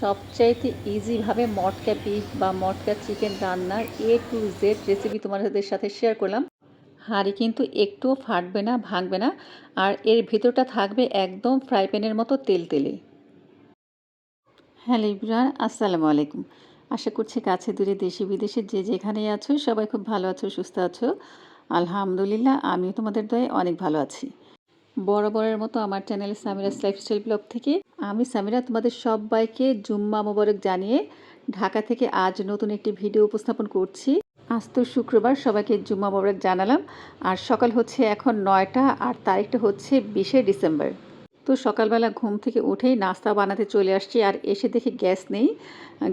সবচাইতে ইজিভাবে মটকা বিফ বা মটকা চিকেন রান্নার এ টু জেড রেসিপি তোমাদের সাথে শেয়ার করলাম। হাঁড়ি কিন্তু একটুও ফাটবে না, ভাঙবে না, আর এর ভিতরটা থাকবে একদম ফ্রাই প্যানের মতো তেল তেলে। হ্যালো ইব্রান আসসালামু আলাইকুম। আশা করছি কাছে দূরে দেশে বিদেশে যে যেখানেই আছো, সবাই খুব ভালো আছো, সুস্থ আছো। আলহামদুলিল্লাহ, আমিও তোমাদের দয়ে অনেক ভালো আছি। বরাবরের মতো আমার চ্যানেল সামিরাস লাইফস্টাইল ব্লগ থেকে। আমি সামিরা তোমাদের সবাইকে জুম্মা মোবারক জানিয়ে ঢাকা থেকে আজ নতুন একটি ভিডিও উপস্থাপন করছি। আজ তো শুক্রবার, সবাইকে জুম্মা মোবারক জানালাম। আর সকাল হচ্ছে এখন নয়টা, আর তারিখটা হচ্ছে বিশে ডিসেম্বর। তো সকালবেলা ঘুম থেকে উঠেই নাস্তা বানাতে চলে আসছি, আর এসে দেখি গ্যাস নেই।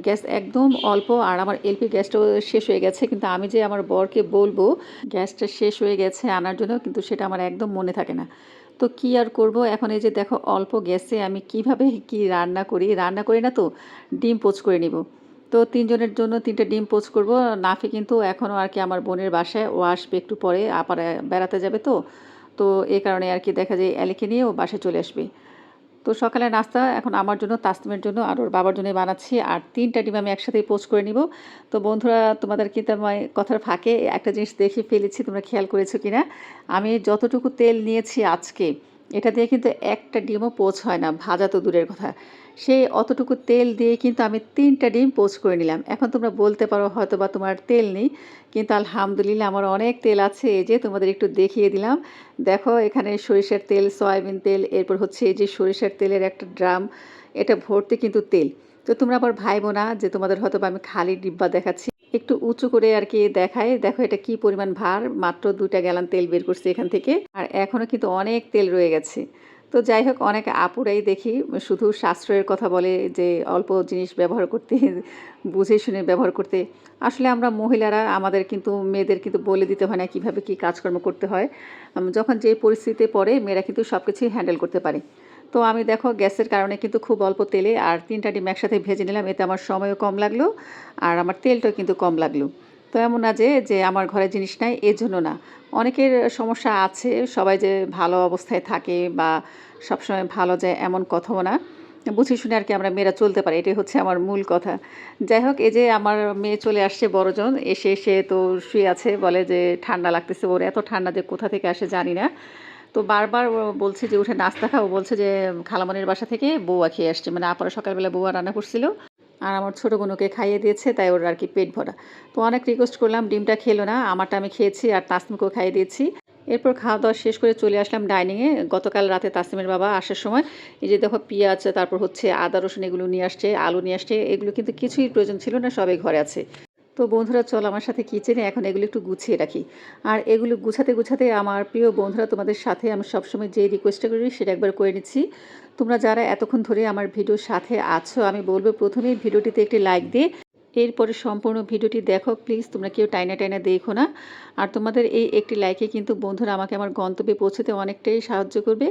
গ্যাস একদম অল্প, আর আমার এলপি গ্যাসটাও শেষ হয়ে গেছে। কিন্তু আমি যে আমার বরকে বলব, গ্যাসটা শেষ হয়ে গেছে আনার জন্য, কিন্তু সেটা আমার একদম মনে থাকে না। তো কি আর করব? এখন এই যে দেখো অল্প গ্যাসে আমি কীভাবে কি রান্না করি? রান্না করি না তো, ডিম পোচ করে নিব। তো তিনজনের জন্য তিনটে ডিম পোচ করব। নাফি কিন্তু এখনও আর কি আমার বোনের বাসায়, ও আসবে একটু পরে আবার বেড়াতে যাবে তো। তো এই কারণে আর কি দেখা যায় এলিকে নিয়ে ও বাসায় চলে আসবে। তো সকালে নাস্তা এখন আমার জন্য তাসমিমের জন্য আর ওর বাবার জন্য বানাচ্ছি। আর তিনটা ডিম আমি একসাথেই পোস্ট করে নিব। তো বন্ধুরা, তোমাদের কিন্তু আমি কথার ফাঁকে একটা জিনিস দেখে ফেলেছি, তোমরা খেয়াল করেছ কি না আমি যতটুকু তেল নিয়েছি আজকে, এটা দিয়ে কিন্তু একটা ডিমও পোচ হয় না, ভাজা তো দূরের কথা। সেই অতটুকু তেল দিয়ে কিন্তু আমি তিনটা ডিম পোচ করে নিলাম। এখন তোমরা বলতে পারো হয়তো বা তোমার তেল নেই, কিন্তু আলহামদুলিল্লাহ আমার অনেক তেল আছে। এই যে তোমাদের একটু দেখিয়ে দিলাম। দেখো এখানে সরিষার তেল, সয়াবিন তেল, এরপর হচ্ছে এই যে সরিষার তেলের একটা ড্রাম, এটা ভর্তি কিন্তু তেল। তো তোমরা আবার ভাইবো না যে তোমাদের হয়তো বা আমি খালি ডিব্বা দেখাচ্ছি। একটু উঁচু করে আর কি দেখায় দেখো এটা কি পরিমাণ ভার? মাত্র দুটা গ্যালান তেল বের করছে এখান থেকে। আর এখনও কিন্তু অনেক তেল রয়ে গেছে। তো যাই হোক, অনেক আপুরাই দেখি, শুধু সাশ্রয়ের কথা বলে যে অল্প জিনিস ব্যবহার করতে, বুঝে শুনে ব্যবহার করতে। আসলে আমরা মহিলারা, আমাদের কিন্তু মেয়েদের কিন্তু বলে দিতে হয় না কীভাবে কী কাজকর্ম করতে হয়। যখন যে পরিস্থিতিতে পড়ে, মেয়েরা কিন্তু সব কিছুই হ্যান্ডেল করতে পারে। তো আমি দেখো, গ্যাসের কারণে কিন্তু খুব অল্প তেলে আর তিনটা ডিম একসাথে ভেজে নিলাম, এতে আমার সময়ও কম লাগল আর আমার তেলটাও কিন্তু কম লাগল। তো এমন না যে যে আমার ঘরে জিনিস নাই এর জন্য না। অনেকের সমস্যা আছে, সবাই যে ভালো অবস্থায় থাকে বা সবসময় ভালো যায় এমন কথাও না। বুঝে শুনে আর কি আমরা মেয়েরা চলতে পারি, এটাই হচ্ছে আমার মূল কথা। যাই হোক, এই যে আমার মেয়ে চলে আসছে বড়জন, এসে এসে তো শুয়ে আছে, বলে যে ঠান্ডা লাগতেছে, ওর এত ঠান্ডা যে কোথা থেকে আসে জানি না। তো বারবার বলছে যে, উঠে নাস্তা খাও, বলছে যে, খালামনির বাসা থেকে বউয়া খেয়ে আসছে। মানে আপারা সকালবেলা বউয়া রান্না করছিল। আর আমার ছোটো বোনকে খাইয়ে দিয়েছে, তাই ওর আর কি পেট ভরা। তো অনেক রিকোয়েস্ট করলাম, ডিমটা খেলো না, আমারটা আমি খেয়েছি আর তাসমিকেও খাইয়ে দিয়েছি। এরপর খাওয়া দাওয়া শেষ করে চলে আসলাম ডাইনিংয়ে গতকাল রাতে তাসিমের বাবা আসার সময় এই যে দেখো পেঁয়াজ, তারপর হচ্ছে আদা, রসুন এগুলো নিয়ে আসছে, আলু নিয়ে আসছে, এগুলো কিন্তু কিছুই প্রয়োজন ছিল না, সবাই ঘরে আছে। তো বন্ধুরা, চল আমার সাথে কিচেনে এখন এগুলো একটু গুছিয়ে রাখি। আর এগুলো গুছাতে গুছাতে আমার প্রিয় বন্ধুরা, তোমাদের সাথে আমি সবসময় যে রিকোয়েস্টটা করি সেটা একবার করে নিচ্ছি। তোমরা যারা এতক্ষণ ধরে আমার ভিডিওর সাথে আছো, আমি বলব প্রথমেই ভিডিওটিতে একটি লাইক দিয়ে এরপরে সম্পূর্ণ ভিডিওটি দেখো প্লিজ তোমরা কেউ টাইনা টাইনা দেখো না। আর তোমাদের এই একটি লাইকে কিন্তু বন্ধুরা আমাকে আমার গন্তব্যে পৌঁছতে অনেকটাই সাহায্য করবে।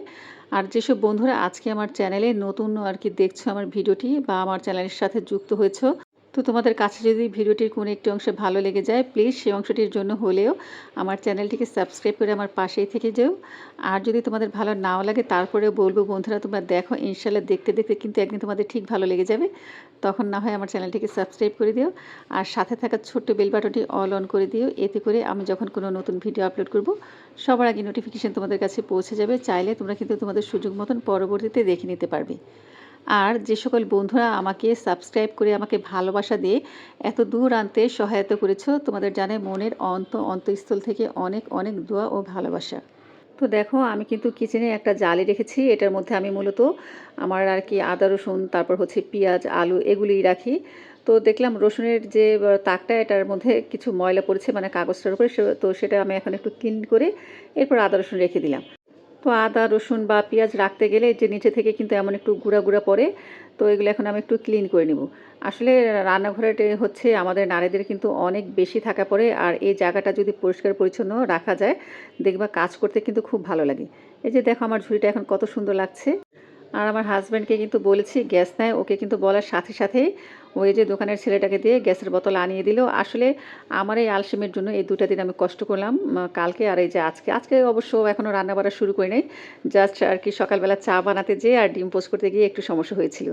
আর যেসব বন্ধুরা আজকে আমার চ্যানেলে নতুন আর কি দেখছ আমার ভিডিওটি বা আমার চ্যানেলের সাথে যুক্ত হয়েছো তো তোমাদের কাছে যদি ভিডিওটির কোনো একটি অংশ ভালো লেগে যায় প্লিজ সেই অংশটির জন্য হলেও আমার চ্যানেলটিকে সাবস্ক্রাইব করে আমার পাশেই থেকে যেও। আর যদি তোমাদের ভালো নাও লাগে তারপরে বলব, বন্ধুরা, তোমরা দেখো ইনশাল্লাহ দেখতে দেখতে কিন্তু একদিন তোমাদের ঠিক ভালো লেগে যাবে। তখন না হয় আমার চ্যানেলটিকে সাবস্ক্রাইব করে দিও। আর সাথে থাকা ছোট্ট বেল বাটনটি অল অন করে দিও। এতে করে আমি যখন কোনো নতুন ভিডিও আপলোড করব, সবার আগে নোটিফিকেশান তোমাদের কাছে পৌঁছে যাবে। চাইলে তোমরা কিন্তু তোমাদের সুযোগ মতন পরবর্তীতে দেখে নিতে পারবে। আর যে সকল বন্ধুরা আমাকে সাবস্ক্রাইব করে আমাকে ভালোবাসা দিয়ে এত দূর আনতে সহায়তা করেছ, তোমাদের জানে মনের অন্ত অন্তঃস্থল থেকে অনেক অনেক দোয়া ও ভালোবাসা। তো দেখো, আমি কিন্তু কিচেনে একটা জালি রেখেছি, এটার মধ্যে আমি মূলত আমার আর কি আদা, রসুন, তারপর হচ্ছে পেঁয়াজ, আলু এগুলিই রাখি। তো দেখলাম রসুনের যে তাকটা, এটার মধ্যে কিছু ময়লা পড়েছে মানে কাগজটার উপরে তো সেটা আমি এখন একটু ক্লিন করে এরপর আদা, রসুন রেখে দিলাম। তো আদা, রসুন বা পেঁয়াজ রাখতে গেলে যে নিচে থেকে কিন্তু এমন একটু গুঁড়া গুঁড়া পড়ে, তো এগুলো এখন আমি একটু ক্লিন করে নেব। আসলে রান্নাঘরে হচ্ছে আমাদের নারীদের কিন্তু অনেক বেশি থাকা পড়ে, আর এই জায়গাটা যদি পরিষ্কার পরিচ্ছন্ন রাখা যায়, দেখবা কাজ করতে কিন্তু খুব ভালো লাগে। এই যে দেখো আমার ঝুড়িটা এখন কত সুন্দর লাগছে। আর আমার হাজব্যান্ডকে কিন্তু বলেছি, গ্যাস নেয়, ওকে কিন্তু বলার সাথে সাথেই ওই যে দোকানের ছেলেটাকে দিয়ে গ্যাসের বোতল আনিয়ে দিল। আসলে আমার এই আলসেমের জন্য এই দুটা দিন আমি কষ্ট করলাম কালকে আর এই যে আজকে। আজকে অবশ্য এখনও রান্না বাড়া শুরু করি নাই, জাস্ট আর কি সকালবেলা চা বানাতে যেয়ে আর ডিম পোস্ট করতে গিয়ে একটু সমস্যা হয়েছিল।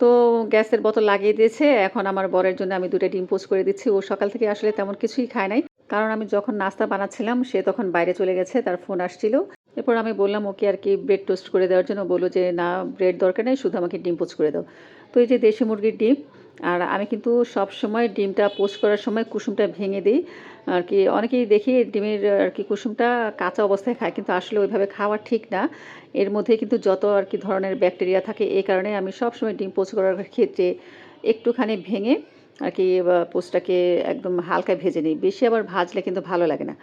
তো গ্যাসের বোতল লাগিয়ে দিয়েছে, এখন আমার বরের জন্য আমি দুটো ডিম পোস্ট করে দিচ্ছি। ও সকাল থেকে আসলে তেমন কিছুই খায় নাই। কারণ আমি যখন নাস্তা বানাচ্ছিলাম, সে তখন বাইরে চলে গেছে, তার ফোন আসছিল। এরপর আমি বললাম, ওকে আর কি ব্রেড টোস্ট করে দেওয়ার জন্য বলল যে, না, ব্রেড দরকার নেই, শুধু আমাকে ডিম পোস্ট করে দাও। তো এই যে দেশি মুরগির ডিম আর আমি কিন্তু সব সময় ডিমটা পোস্ট করার সময় কুসুমটা ভেঙে দিই। আর কি অনেকেই দেখি ডিমের, আর কি কুসুমটা কাঁচা অবস্থায় খায়, কিন্তু আসলে ওইভাবে খাওয়া ঠিক না। এর মধ্যে কিন্তু যত, আর কি ধরনের ব্যাকটেরিয়া থাকে, এই কারণে আমি সব সময় ডিম পোস্ট করার ক্ষেত্রে একটুখানি ভেঙে, আর কি পোস্টটাকে একদম হালকা ভেজে নিই। বেশি আবার ভাজলে কিন্তু ভালো লাগে না।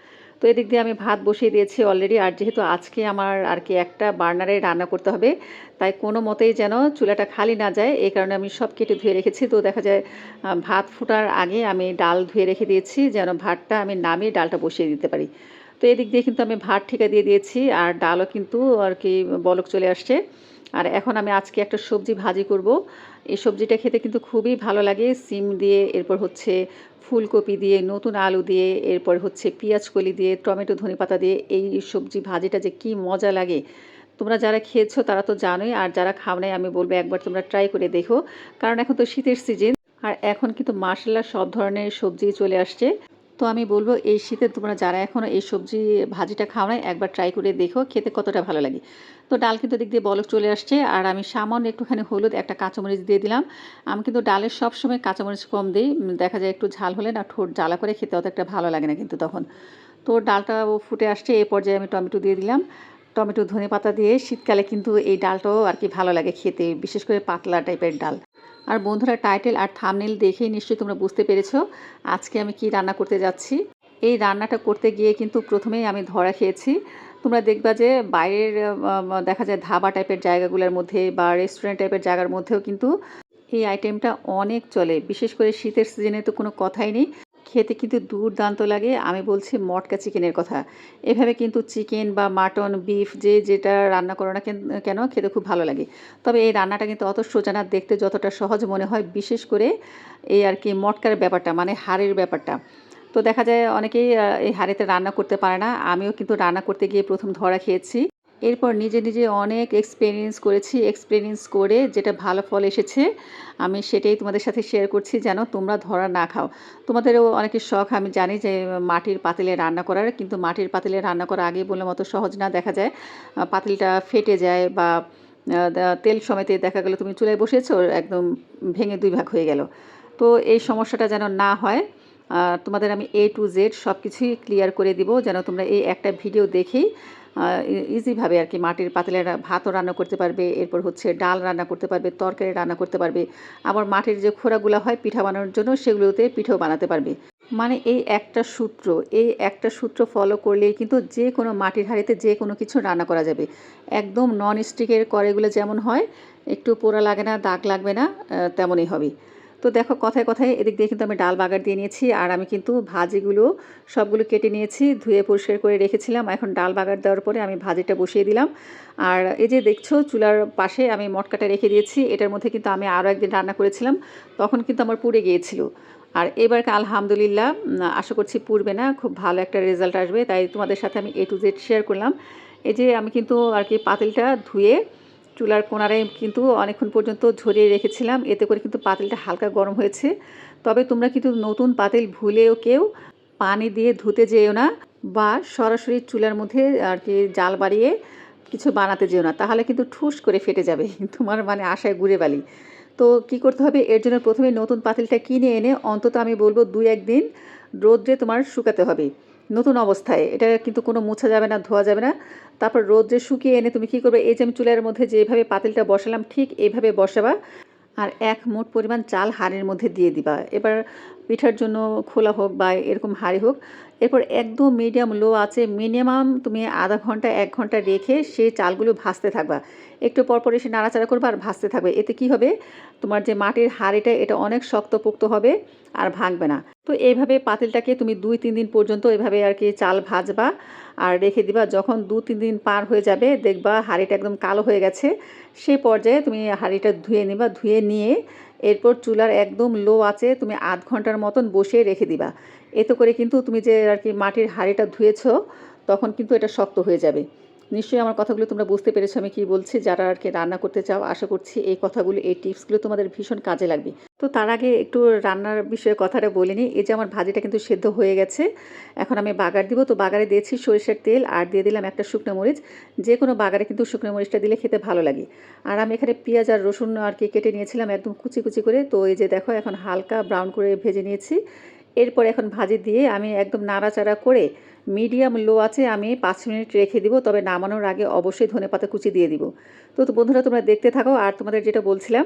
তো এদিক দিয়ে আমি ভাত বসিয়ে দিয়েছি অলরেডি আর যেহেতু আজকে আমার আর কি একটা বার্নারে রান্না করতে হবে, তাই কোনো মতেই যেন চুলাটা খালি না যায়, এই কারণে আমি সব কেটে ধুয়ে রেখেছি। তো দেখা যায় ভাত ফুটার আগে আমি ডাল ধুয়ে রেখে দিয়েছি, যেন ভাতটা আমি নামিয়ে ডালটা বসিয়ে দিতে পারি। তো এদিক দিয়ে কিন্তু আমি ভাত ঠিকা দিয়ে দিয়েছি, আর ডালও কিন্তু আর কি বলক চলে আসছে। আর এখন আমি আজকে একটা সবজি ভাজি করব। এই সবজিটা খেতে কিন্তু খুবই ভালো লাগে, সিম দিয়ে, এরপর হচ্ছে ফুলকপি দিয়ে, নতুন আলু দিয়ে, এরপর হচ্ছে পেঁয়াজ কলি দিয়ে, টমেটো, ধনে পাতা দিয়ে এই সবজি ভাজিটা যে কি মজা লাগে। তোমরা যারা খেয়েছো তারা তো জানোই, আর যারা খাও নাই আমি বলব একবার তোমরা ট্রাই করে দেখো। কারণ এখন তো শীতের সিজন আর এখন কিন্তু মাসাল্লা সব ধরনের সবজি চলে আসছে। তো আমি বলব, এই শীতে তোমরা যারা এখনও এই সবজি, ভাজিটা খাও নাই, একবার ট্রাই করে দেখো, খেতে কতটা ভালো লাগে। তো ডাল কিন্তু দিক দিয়ে বলক চলে আসছে, আর আমি সামান্য একটুখানি হলুদ, একটা কাঁচামরিচ দিয়ে দিলাম। আমি কিন্তু ডালের সব সময় কাঁচামরিচ কম দিই দেখা যায় একটু ঝাল হলে না ঠোঁট জ্বালা করে খেতে অত একটা ভালো লাগে না কিন্তু তখন। তো ডালটা ফুটে আসছে এই পর্যায়ে আমি টমেটো দিয়ে দিলাম। টমেটো ধনে পাতা দিয়ে শীতকালে কিন্তু এই ডালটাও আর কি ভালো লাগে খেতে, বিশেষ করে পাতলা টাইপের ডাল। আর বন্ধুরা টাইটেল আর থামনেল দেখেই নিশ্চয়ই তোমরা বুঝতে পেরেছ আজকে আমি কি রান্না করতে যাচ্ছি। এই রান্নাটা করতে গিয়ে কিন্তু প্রথমেই আমি ধরা খেয়েছি। তোমরা দেখবা যে বাইরের দেখা যায় ধাবা টাইপের জায়গাগুলোর মধ্যে বা রেস্টুরেন্ট টাইপের জায়গার মধ্যেও কিন্তু এই আইটেমটা অনেক চলে। বিশেষ করে শীতের সিজনে তো কোনো কথাই নেই। খেতে কিন্তু দুর্দান্ত লাগে। আমি বলছি মটকা চিকেনের কথা। এভাবে কিন্তু চিকেন বা মাটন, বিফ যে যেটা রান্না করো না কেন খেতে খুব ভালো লাগে। তবে এই রান্নাটা কিন্তু অত সোজা না, দেখতে যতটা সহজ মনে হয়, বিশেষ করে এই আর কি মটকার ব্যাপারটা মানে হাড়ের ব্যাপারটা। তো দেখা যায় অনেকেই এই হাড়িতে রান্না করতে পারে না। আমিও কিন্তু রান্না করতে গিয়ে প্রথম ধরা খেয়েছি। এরপর নিজে নিজে অনেক এক্সপিরিয়েন্স করেছি এক্সপিরিয়েন্স করে যেটা ভালো ফল এসেছে, আমি সেটাই তোমাদের সাথে শেয়ার করছি যেন তোমরা ধরা না খাও। তোমাদেরও অনেকের শখ, আমি জানি যে মাটির পাতিলে রান্না করার, কিন্তু মাটির পাতিলে রান্না করা আগে বলে মতো সহজ না, দেখা যায় পাতিলটা ফেটে যায় বা তেল সমেতে দেখা গেলো তুমি চুলায় বসেছো একদম ভেঙে দুই ভাগ হয়ে গেল। তো এই সমস্যাটা যেন না হয় তোমাদের আমি এ টু জেড সব কিছুই ক্লিয়ার করে দিব, যেন তোমরা এই একটা ভিডিও দেখেই ইজিভাবে আর কি মাটির পাতিলের ভাতও রান্না করতে পারবে, এরপর হচ্ছে ডাল রান্না করতে পারবে, তরকারি রান্না করতে পারবে। আবার মাটির যে খোড়াগুলো হয় পিঠা বানানোর জন্য সেগুলোতে পিঠাও বানাতে পারবে। মানে এই একটা সূত্র, এই একটা সূত্র ফলো করলেই কিন্তু যে কোনো মাটির হাঁড়িতে যে কোনো কিছু রান্না করা যাবে। একদম নন স্টিকের কড়াইগুলো যেমন হয়, একটু পোড়া লাগে না, দাগ লাগবে না তেমনই হবে। তো দেখো কথায় কথায় এদিক দিয়ে কিন্তু আমি ডাল বাগার দিয়ে নিয়েছি, আর আমি কিন্তু ভাজিগুলো সবগুলো কেটে নিয়েছি, ধুয়ে পরিষ্কার করে রেখেছিলাম। এখন ডাল বাগার দেওয়ার পরে আমি ভাজিটা বসিয়ে দিলাম। আর এই যে দেখছ চুলার পাশে আমি মটকাটা রেখে দিয়েছি, এটার মধ্যে কিন্তু আমি আরও একদিন রান্না করেছিলাম, তখন কিন্তু আমার পুড়ে গিয়েছিল। আর এবারকে আলহামদুলিল্লাহ আশা করছি পুড়বে না, খুব ভালো একটা রেজাল্ট আসবে, তাই তোমাদের সাথে আমি এ টু জেড শেয়ার করলাম। এই যে আমি কিন্তু আর কি পাতিলটা ধুয়ে চুলার কোনারে কিন্তু অনেকক্ষণ পর্যন্ত ঝরিয়ে রেখেছিলাম। এতে করে কিন্তু পাতিলটা হালকা গরম হয়েছে। তবে তোমরা কিন্তু নতুন পাতিল ভুলেও কেউ পানি দিয়ে ধুতে যেও না বা সরাসরি চুলার মধ্যে আর কি জাল বাড়িয়ে কিছু বানাতে যেও না। তাহলে কিন্তু ঠুস করে ফেটে যাবে। তোমার মানে আশায় ঘুরে বালি। তো কি করতে হবে? এর জন্য প্রথমে নতুন পাতিলটা কিনে এনে অন্তত আমি বলব দুই একদিন রোদ্রে তোমার শুকাতে হবে। নতুন অবস্থায়। এটা কিন্তু কোনো মোছা যাবে না, ধোয়া যাবে না। তারপর রোদ্রে শুকিয়ে এনে তুমি কি করবে? এই যে আমি চুলের মধ্যে যেভাবে পাতিলটা বসালাম, ঠিক এইভাবে বসাবা। আর এক মোট পরিমাণ চাল হাড়ের মধ্যে দিয়ে দিবা। এবার পিঠার জন্য খোলা হোক বা এরকম হাড়ি হোক এরপর একদম মিডিয়াম লো আছে মিনিমাম তুমি আধা ঘণ্টা, এক ঘণ্টা রেখে সেই চালগুলো ভাসতে থাকবা। একটু পরপর এসে নাড়াচাড়া করবে আর ভাসতে থাকবে। এতে কি হবে? তোমার যে মাটির হাঁড়িটা, এটা অনেক শক্তপোক্ত হবে আর ভাঙবে না। তো এইভাবে পাতিলটাকে তুমি দুই, তিন দিন পর্যন্ত এভাবে আর কি চাল ভাজবা আর রেখে দিবা। যখন দু, তিন দিন পার হয়ে যাবে, দেখবা হাঁড়িটা একদম কালো হয়ে গেছে। সেই পর্যায়ে তুমি হাঁড়িটা ধুয়ে নিবা, ধুয়ে নিয়ে এরপর চুলার একদম লো আছে, তুমি আধ ঘণ্টার মতন বসিয়ে রেখে দিবা। এতে করে কিন্তু তুমি যে আর কি মাটির হাঁড়িটা ধুয়েছ, তখন কিন্তু এটা শক্ত হয়ে যাবে। নিশ্চয়ই আমার কথাগুলো তোমরা বুঝতে পেরেছ, আমি কি বলছি? যারা আর কি রান্না করতে চাও, আশা করছি এই কথাগুলো, এই টিপসগুলো তোমাদের ভীষণ কাজে লাগবে। তো তার আগে একটু রান্নার বিষয়ে কথাটা বলে নিই। এই যে আমার ভাজিটা কিন্তু সেদ্ধ হয়ে গেছে, এখন আমি বাগার দিব। তো বাগারে দিয়েছি সরিষার তেল আর দিয়ে দিলাম একটা শুকনো মরিচ। যে কোনো বাগারে কিন্তু শুকনো মরিচটা দিলে খেতে ভালো লাগে। আর আমি এখানে পেঁয়াজ আর রসুন আর কি কেটে নিয়েছিলাম একদম কুচি কুচি করে। তো এই যে দেখো, এখন হালকা ব্রাউন করে ভেজে নিয়েছি। এরপর এখন ভাজি দিয়ে আমি একদম নাড়াচাড়া করে মিডিয়াম লো আছে আমি পাঁচ মিনিট রেখে দিব, তবে নামানোর আগে অবশ্যই ধনে পাতা কুচি দিয়ে দিব। তো বন্ধুরা তোমরা দেখতে থাকো, আর তোমাদের যেটা বলছিলাম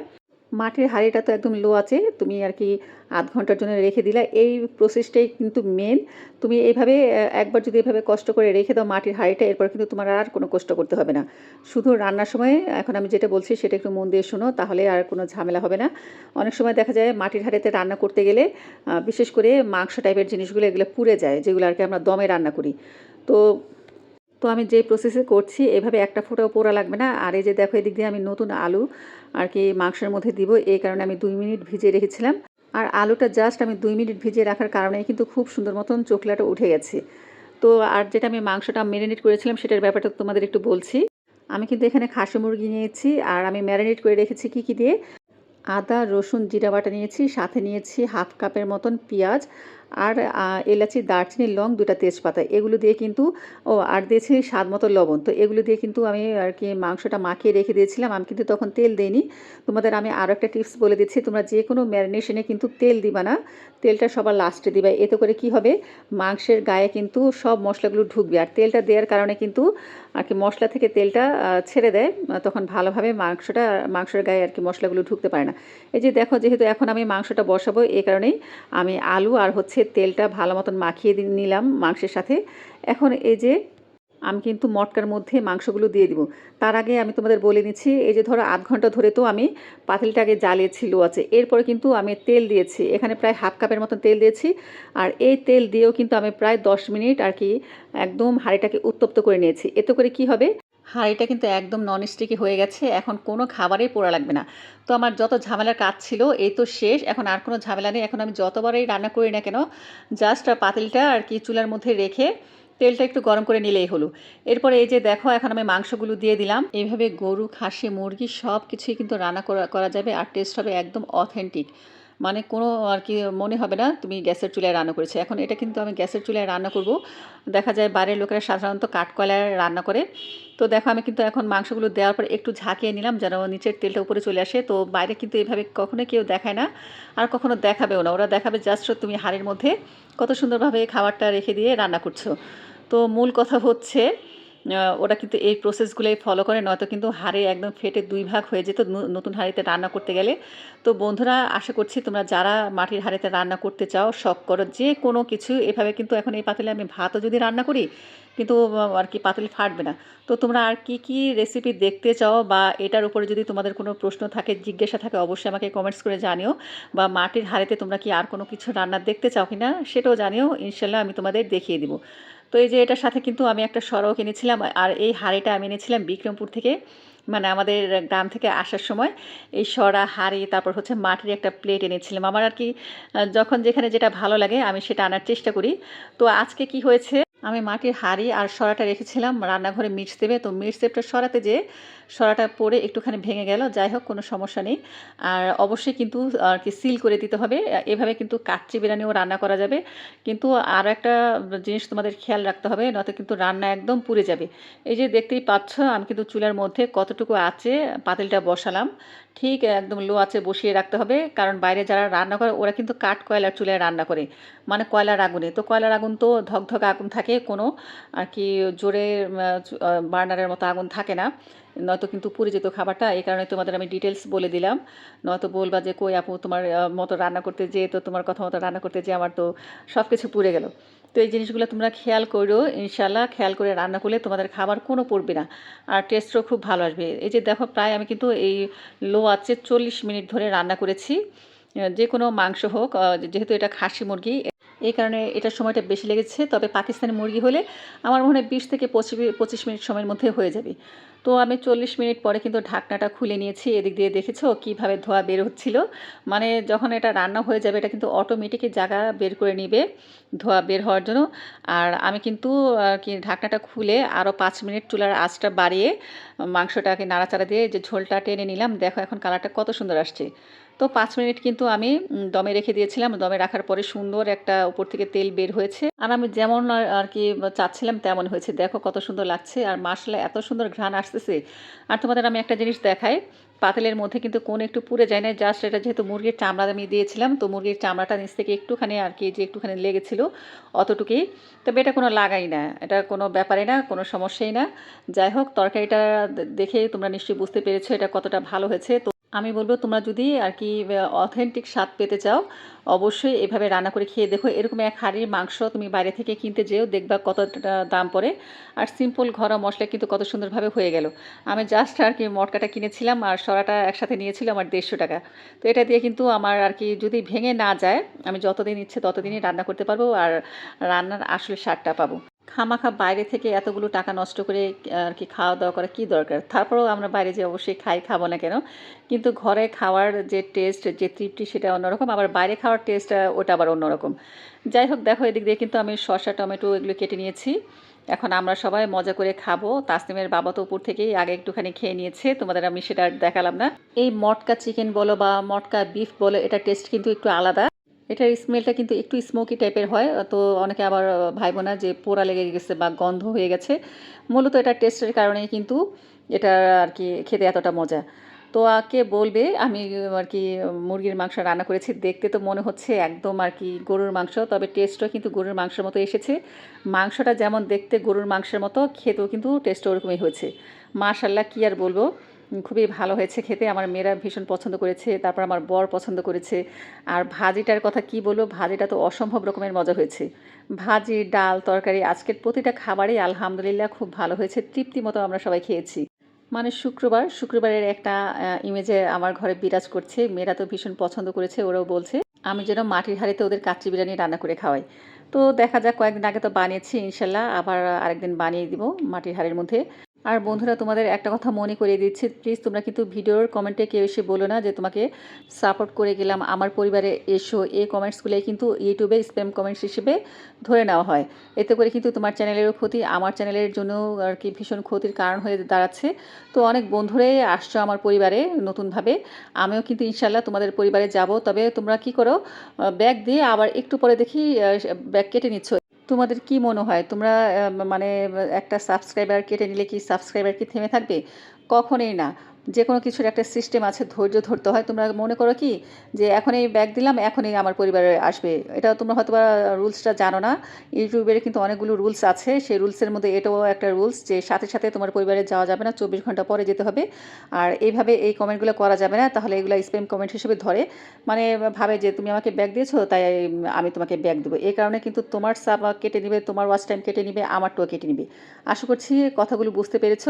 মাটির হাঁড়িটা তো একদম লো আছে, তুমি আর কি আধ ঘণ্টার জন্য রেখে দিলা। এই প্রসেসটাই কিন্তু মেন তুমি এইভাবে একবার যদি এভাবে কষ্ট করে রেখে দাও মাটির হাঁড়িটা, এরপর কিন্তু তোমার আর কোনো কষ্ট করতে হবে না। শুধু রান্নার সময়, এখন আমি যেটা বলছি সেটা একটু মন দিয়ে শোনো, তাহলে আর কোনো ঝামেলা হবে না। অনেক সময় দেখা যায় মাটির হাঁড়িতে রান্না করতে গেলে বিশেষ করে মাংস টাইপের জিনিসগুলো এগুলো পুড়ে যায়, যেগুলো আর কি আমরা দমে রান্না করি। তো তো আমি যে প্রসেসে করছি, এভাবে একটা ফোঁটাও পোড়া লাগবে না। আর এই যে দেখো, এদিক দিয়ে আমি নতুন আলু আর কি মাংসের মধ্যে দিব, এই কারণে আমি দুই মিনিট ভিজিয়ে রেখেছিলাম। আর আলুটা জাস্ট আমি দুই মিনিট ভিজিয়ে রাখার কারণে কিন্তু খুব সুন্দর মতন চোখলাটা উঠে গেছে। তো আর যেটা আমি মাংসটা ম্যারিনেট করেছিলাম, সেটার ব্যাপারটা তোমাদের একটু বলছি। আমি কিন্তু এখানে খাসি মুরগি নিয়েছি, আর আমি ম্যারিনেট করে রেখেছি কী কী দিয়ে? আদা, রসুন, জিরা বাটা নিয়েছি, সাথে নিয়েছি হাফ কাপের মতন পেঁয়াজ আর এলাচি, দারচিনি, লং দুটা তেজপাতা, এগুলো দিয়ে কিন্তু, ও, আর দিয়েছি স্বাদ মতো লবণ। তো এগুলো দিয়ে কিন্তু আমি আর কি মাংসটা মাখিয়ে রেখে দিয়েছিলাম। আমি কিন্তু তখন তেল দিইনি। তোমাদের আমি আরও একটা টিপস বলে দিচ্ছি। তোমরা যে কোনো ম্যারিনেশনে কিন্তু তেল দিবা না। তেলটা সবার লাস্টে দিবা। এতে করে কি হবে? মাংসের গায়ে কিন্তু সব মশলাগুলো ঢুকবে। আর তেলটা দেওয়ার কারণে কিন্তু আর কি মশলা থেকে তেলটা ছেড়ে দেয়। তখন ভালোভাবে মাংসটা, মাংসের গায়ে আর কি মশলাগুলো ঢুকতে পারে না। এই যে দেখো, যেহেতু এখন আমি মাংসটা বসাবো এই কারণেই আমি আলু আর হচ্ছে তেলটা ভালো মতন মাখিয়ে নিলাম মাংসের সাথে। এখন এই যে আমি কিন্তু মটকার মধ্যে মাংসগুলো দিয়ে দিব। তার আগে আমি তোমাদের বলে নিচ্ছি, এই যে ধরো আধ ঘণ্টা ধরে তো আমি পাতিলটাকে জ্বালিয়েছি লো আছে। এরপরে কিন্তু আমি তেল দিয়েছি, এখানে প্রায় হাফ কাপের মতন তেল দিয়েছি। আর এই তেল দিয়েও কিন্তু আমি প্রায় দশ মিনিট আর কি একদম হাঁড়িটাকে উত্তপ্ত করে নিয়েছি। এতে করে কি হবে? হাঁড়িটা কিন্তু একদম নন স্টিকি হয়ে গেছে, এখন কোনো খাবারেই পোড়া লাগবে না। তো আমার যত ঝামেলার কাজ ছিল, এই তো শেষ, এখন আর কোনো ঝামেলা নেই, এখন আমি যতবারই রান্না করি না কেন জাস্ট পাতিলটা আর কি চুলার মধ্যে রেখে তেলটা একটু গরম করে নিলেই হলো। এরপরে এই যে দেখো, এখন আমি মাংসগুলো দিয়ে দিলাম। এইভাবে গরু, খাসি, মুরগি সব কিছুই কিন্তু রান্না করা করা যাবে আর টেস্ট হবে একদম অথেন্টিক মানে কোনো আর কি মনে হবে না, তুমি গ্যাসের চুলায় রান্না করেছ। এখন এটা কিন্তু আমি গ্যাসের চুলায় রান্না করব। দেখা যায় বাইরের লোকেরা সাধারণত কাঠকয়লায় রান্না করে। তো দেখো আমি কিন্তু এখন মাংসগুলো দেওয়ার পর একটু ঝাঁকিয়ে নিলাম যেন নিচের তেলটা উপরে চলে আসে। তো বাইরে কিন্তু এভাবে কখনো কেউ দেখায় না আর কখনো দেখাবেও না। ওরা দেখাবে জাস্ট তুমি হাড়ের মধ্যে কত সুন্দরভাবে খাবারটা রেখে দিয়ে রান্না করছ। তো মূল কথা হচ্ছে ওরা কিন্তু এই প্রসেসগুলোই ফলো করে, নয়তো কিন্তু হাড়ে একদম ফেটে দুই ভাগ হয়ে যেত নতুন হাঁড়িতে রান্না করতে গেলে। তো বন্ধুরা, আশা করছি তোমরা যারা মাটির হাঁড়িতে রান্না করতে চাও, শখ করো যে কোনো কিছু, এভাবে কিন্তু এখন এই পাতিলে আমি ভাতও যদি রান্না করি, কিন্তু আর কি পাতিল ফাটবে না। তো তোমরা আর কি কি রেসিপি দেখতে চাও বা এটার উপরে যদি তোমাদের কোনো প্রশ্ন থাকে, জিজ্ঞাসা থাকে, অবশ্যই আমাকে কমেন্টস করে জানিও। বা মাটির হাড়িতে তোমরা কি আর কোনো কিছু রান্না দেখতে চাও কি না সেটাও জানিও। ইনশাল্লাহ আমি তোমাদের দেখিয়ে দিব। তো এই যে এটার সাথে কিন্তু আমি একটা সরাও কিনেছিলাম আর এই হাড়িটা আমি এনেছিলাম বিক্রমপুর থেকে মানে আমাদের গ্রাম থেকে আসার সময়। এই সরা হাড়ি, তারপর হচ্ছে মাটির একটা প্লেট এনেছিলাম। আমার আর কি যখন যেখানে যেটা ভালো লাগে আমি সেটা আনার চেষ্টা করি। তো আজকে কি হয়েছে আমি মাটির হাঁড়ি আর সরাটা রেখেছিলাম। রান্নাঘরে মিক্স দেবে। তো মিক্স সেপটা সরাতে যে সরাটা পরে একটুখানি ভেঙে গেল। যাই হোক, কোনো সমস্যা নেই। আর অবশ্যই কিন্তু আর কি সিল করে দিতে হবে। এভাবে কিন্তু কাচ্চি বিরিয়ানিও রান্না করা যাবে। কিন্তু আর একটা জিনিস তোমাদের খেয়াল রাখতে হবে, নয়তো কিন্তু রান্না একদম পুড়ে যাবে। এই যে দেখতেই পাচ্ছ, আমি কিন্তু চুলার মধ্যে কতটুকু আছে পাতিলটা বসালাম। ঠিক একদম লো আছে বসিয়ে রাখতে হবে। কারণ বাইরে যারা রান্না করে, ওরা কিন্তু কাঠ কয়লার চুলায় রান্না করে। মানে কয়লার আগুনে। তো কয়লার আগুন তো ধকধক আগুন থাকে কোনো, আর কি জোরে বার্নারের মতো আগুন থাকে না। নয়তো কিন্তু পুড়ে যেত খাবারটা। এই কারণে তোমাদের আমি ডিটেলস বলে দিলাম। নয়তো বলবা যে, কই আপু, তোমার মতো রান্না করতে যেয়ে তো, তোমার কথা মতো রান্না করতে যেয়ে আমার তো সব কিছু পুড়ে গেল। তো এই জিনিসগুলো তোমরা খেয়াল করো ইনশাল্লাহ খেয়াল করে রান্না করলে তোমাদের খাবার কোনো পড়বে না। আর টেস্টও খুব ভালো আসবে। এই যে দেখো প্রায় আমি কিন্তু এই লো আছে চল্লিশ মিনিট ধরে রান্না করেছি। যে কোনো মাংস হোক যেহেতু এটা খাসি মুরগি, এই কারণে এটার সময়টা বেশি লেগেছে। তবে পাকিস্তানি মুরগি হলে আমার মনে হয় বিশ থেকে পঁচিশ পঁচিশ মিনিট সময়ের মধ্যে হয়ে যাবে। তো আমি চল্লিশ মিনিট পরে কিন্তু ঢাকনাটা খুলে নিয়েছি, এদিক দিয়ে দেখেছ কীভাবে ধোয়া বের হচ্ছিল? মানে যখন এটা রান্না হয়ে যাবে এটা কিন্তু অটোমেটিকই জায়গা বের করে নিবে ধোয়া বের হওয়ার জন্য। আর আমি কিন্তু কি ঢাকনাটা খুলে আরও পাঁচ মিনিট চুলার আঁচটা বাড়িয়ে মাংসটাকে নাড়াচাড়া দিয়ে যে ঝোলটা টেনে নিলাম, দেখো এখন কালারটা কত সুন্দর আসছে। তো পাঁচ মিনিট কিন্তু আমি দমে রেখে দিয়েছিলাম। দমে রাখার পরে সুন্দর একটা উপর থেকে তেল বের হয়েছে। আর আমি যেমন আর- কি চাচ্ছিলাম তেমন হয়েছে। দেখো কত সুন্দর লাগছে। আর মাসলা এত সুন্দর ঘ্রাণ আসতেছে। আর তোমাদের আমি একটা জিনিস দেখাই। পাতিলের মধ্যে কিন্তু কোন একটু পুড়ে যায় না জাস্ট এটা যেহেতু মুরগির চামড়া আমি দিয়েছিলাম, তো মুরগির চামড়াটা নিচ থেকে একটুখানি আর কি যে একটুখানি লেগেছিল, অতটুকুই। তবে এটা কোনো লাগাই না। এটা কোনো ব্যাপারে না, কোনো সমস্যাই না। যাই হোক, তরকারিটা দেখে তোমরা নিশ্চয়ই বুঝতে পেরেছ এটা কতটা ভালো হয়েছে। তো আমি বলব, তোমরা যদি আর কি অথেন্টিক স্বাদ পেতে চাও, অবশ্যই এভাবে রান্না করে খেয়ে দেখো। এরকম এক হাঁড়ির মাংস তুমি বাইরে থেকে কিনতে যেও, দেখবা কতটা দাম পড়ে। আর সিম্পল ঘরোয়া মশলা কিন্তু কত সুন্দরভাবে হয়ে গেল। আমি জাস্ট আর কি মটকাটা কিনেছিলাম আর সরাটা একসাথে নিয়েছিলাম আমার দেড়শো টাকা। তো এটা দিয়ে কিন্তু আমার আর কি যদি ভেঙে না যায়, আমি যতদিন ইচ্ছে ততদিনই রান্না করতে পারব আর রান্নার আসলে স্বাদটা পাবো। খামাখা বাইরে থেকে এতগুলো টাকা নষ্ট করে আর কি খাওয়া দাওয়া করা কী দরকার? তারপরেও আমরা বাইরে যে অবশ্যই খাই, খাব না কেন? কিন্তু ঘরে খাওয়ার যে টেস্ট যে তৃপ্তি সেটা অন্যরকম, আবার বাইরে খাওয়ার টেস্ট ওটা আবার অন্যরকম। যাই হোক, দেখো এদিক দিয়ে কিন্তু আমি শসা, টমেটো এগুলো কেটে নিয়েছি। এখন আমরা সবাই মজা করে খাব। তাসনিমের বাবা তো উপর থেকেই আগে একটুখানি খেয়ে নিয়েছে, তোমাদের আমি সেটা দেখালাম না। এই মটকা চিকেন বলো বা মটকা বিফ বলো, এটা টেস্ট কিন্তু একটু আলাদা। এটার স্মেলটা কিন্তু একটু স্মোকি টাইপের হয়। তো অনেকে আবার ভাইবো না যে পোড়া লেগে গেছে বা গন্ধ হয়ে গেছে, মূলত এটা টেস্টের কারণেই কিন্তু এটা আর কি খেতে এতটা মজা। তো কে বলবে? আমি আর কি মুরগির মাংস রান্না করেছি, দেখতে তো মনে হচ্ছে একদম আর কি গরুর মাংস, তবে টেস্টও কিন্তু গরুর মাংসের মতো এসেছে। মাংসটা যেমন দেখতে গরুর মাংসের মতো, খেতেও কিন্তু টেস্ট ওরকমই হয়েছে। মাশাল্লাহ কী আর বলব? খুবই ভালো হয়েছে খেতে। আমার মেয়েরা ভীষণ পছন্দ করেছে, তারপর আমার বর পছন্দ করেছে। আর ভাজিটার কথা কি বলব, ভাজিটা তো অসম্ভব রকমের মজা হয়েছে। ভাজি, ডাল, তরকারি, আজকের প্রতিটা খাবারই আলহামদুলিল্লাহ খুব ভালো হয়েছে, তৃপ্তি মতো আমরা সবাই খেয়েছি। মানে শুক্রবার, শুক্রবারের একটা ইমেজে আমার ঘরে বিরাজ করছে। মেয়েরা তো ভীষণ পছন্দ করেছে, ওরাও বলছে, আমি যেন মাটির হাঁড়িতে ওদের কাচ্চি বিরিয়ানি রান্না করে খাওয়াই। তো দেখা যাক, কয়েকদিন আগে তো বানিয়েছি, ইনশাল্লাহ আবার আরেকদিন বানিয়ে দিব মাটির হাঁড়ির মধ্যে। আর বন্ধুরা, তোমাদের একটা কথা মনে করিয়ে দিচ্ছি। প্লিজ তোমরা কিন্তু ভিডিওর কমেন্টে কেউ এসে বলো না যে তোমাকে সাপোর্ট করে গেলাম, আমার পরিবারে এসো। এই কমেন্টসগুলোই কিন্তু ইউটিউবে স্প্যাম কমেন্টস হিসেবে ধরে নেওয়া হয়। এতে করে কিন্তু তোমার চ্যানেলেরও ক্ষতি, আমার চ্যানেলের জন্য আর কি ভীষণ ক্ষতির কারণ হয়ে দাঁড়াচ্ছে। তো অনেক বন্ধুরাই আসছো আমার পরিবারে নতুনভাবে। আমিও কিন্তু ইনশাল্লাহ তোমাদের পরিবারে যাব। তবে তোমরা কি করো ব্যাগ দিয়ে আবার একটু পরে দেখি ব্যাগ কেটে নিচ্ছ। তোমাদের কি মনে হয়? তোমরা মানে একটা সাবস্ক্রাইবার কেটে নিলে কি সাবস্ক্রাইবার কি থেমে থাকবে? কখনোই না। যে কোনো কিছুর একটা সিস্টেম আছে, ধৈর্য ধরতে হয়। তোমরা মনে করো কি? যে এখনই ব্যাগ দিলাম, এখনই আমার পরিবারে আসবে। এটা তোমরা হয়তো বা রুলসটা জানো না। ইউটিউবের কিন্তু অনেকগুলো রুলস আছে। সেই রুলসের মধ্যে এটাও একটা রুলস যে সাথে সাথে তোমার পরিবারে যাওয়া যাবে না, চব্বিশ ঘণ্টা পরে যেতে হবে। আর এইভাবে এই কমেন্টগুলো করা যাবে না, তাহলে এগুলো স্প্যাম কমেন্ট হিসেবে ধরে। মানে ভাবে যে তুমি আমাকে ব্যাগ দিয়েছ, তাই আমি তোমাকে ব্যাগ দেবো। এই কারণে কিন্তু তোমার সাপ কেটে নিবে, তোমার ওয়াচ টাইম কেটে নিবে, আমারটাও কেটে নিবে। আশা করছি কথাগুলো বুঝতে পেরেছ।